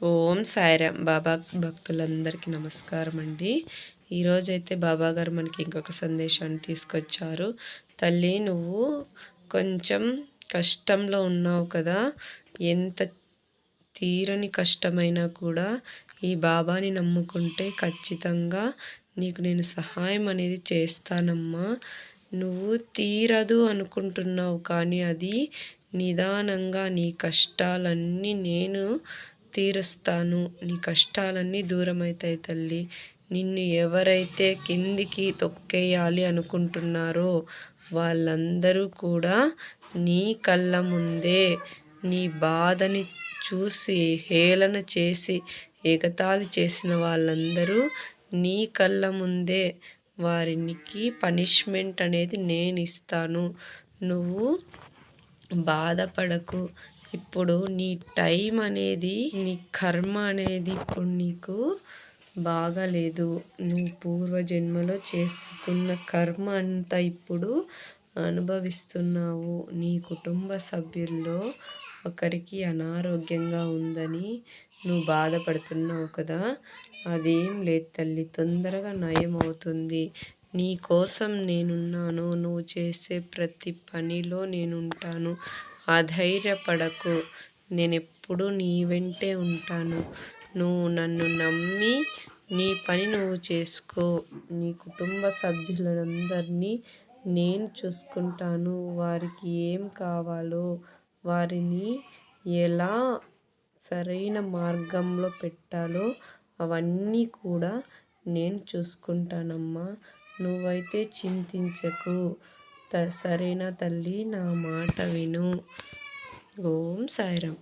ఓం సాయిరామ్ బాబా భక్తులందరికీ నమస్కారం అండి ఈరోజైతే బాబా గారు మనకి ఇంకొక సందేశాన్ని తీసుకొచ్చారు. తల్లి నువ్వు కొంచెం కష్టంలో ఉన్నావు కదా. ఎంత తీరని కష్టమైనా కూడా ఈ బాబాని నమ్ముకుంటే ఖచ్చితంగా నీకు నేను సహాయం అనేది చేస్తానమ్మా. నువ్వు తీరదు అనుకుంటున్నావు కానీ అది నిదానంగా నీ కష్టాలన్నీ నేను తీరుస్తాను. నీ కష్టాలన్నీ దూరమవుతాయి తల్లి. నిన్ను ఎవరైతే కిందికి తొక్కేయాలి అనుకుంటున్నారో వాళ్ళందరూ కూడా నీ కళ్ళ ముందే నీ బాధని చూసి హేళన చేసి ఎగతాళి చేసిన వాళ్ళందరూ నీ కళ్ళ ముందే వారికి పనిష్మెంట్ అనేది నేను ఇస్తాను నువ్వు బాధపడకు. ఇప్పుడు నీ టైం అనేది నీ కర్మ అనేది ఇప్పుడు నీకు బాగాలేదు. నువ్వు పూర్వజన్మలో చేసుకున్న కర్మ అంతా ఇప్పుడు అనుభవిస్తున్నావు. నీ కుటుంబ సభ్యుల్లో ఒకరికి అనారోగ్యంగా ఉందని నువ్వు బాధపడుతున్నావు కదా? అదేం లేదు తల్లి తొందరగా నయం అవుతుంది. నీ కోసం నేనున్నాను. నువ్వు చేసే ప్రతి పనిలో నేనుంటాను. అధైర్యపడకు. నేను నీ వెంటే ఉంటాను. నువ్వు నన్ను నమ్మి నీ పని నువ్వు చేసుకో. నీ కుటుంబ సభ్యులందరినీ నేను చూసుకుంటాను. వారికి ఏం కావాలో వారిని ఎలా సరైన మార్గంలో పెట్టాలో అవన్నీ కూడా నేను చూసుకుంటానమ్మా. నువ్వైతే చింతించకు. సరైన తల్లి నా మాట విను. ఓం సాయిరామ్.